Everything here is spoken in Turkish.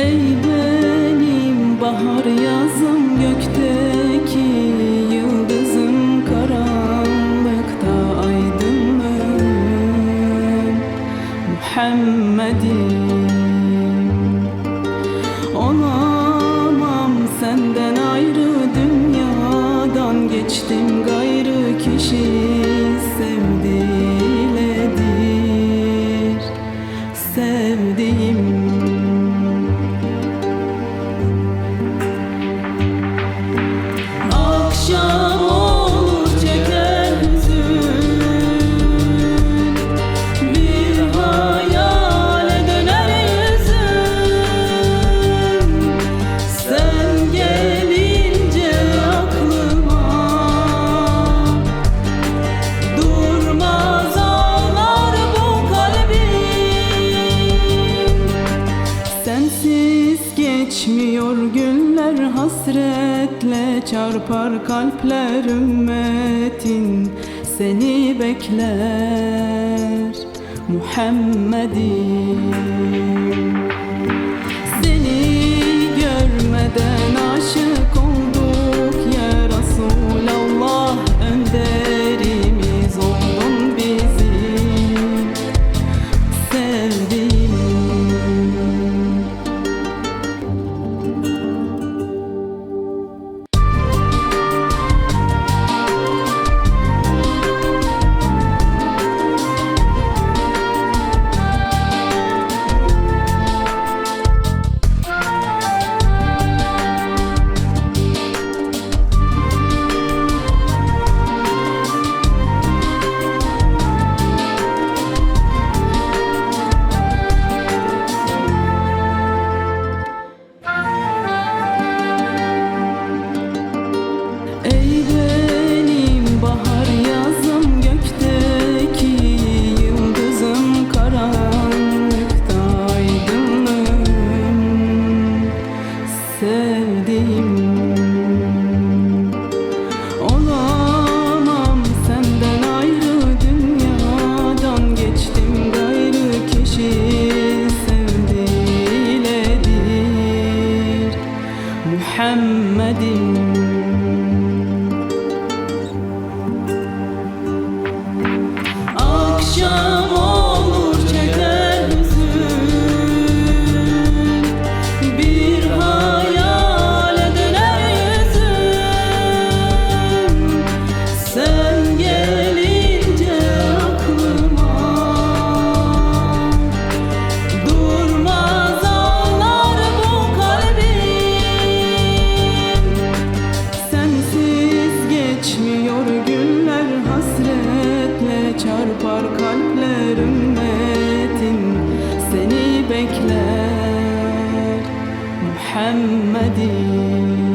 Ey benim bahar yazım gökteki yıldızım karanlıkta aydınlığım Muhammed'im. Olamam senden ayrı dünyadan geçtim galiba. hasretle çarpar kalpler ümmetin Seni bekler Muhammed'im Seni görmeden aşık محمد çarpar kalpler ümmetin Seni bekler Muhammed'im.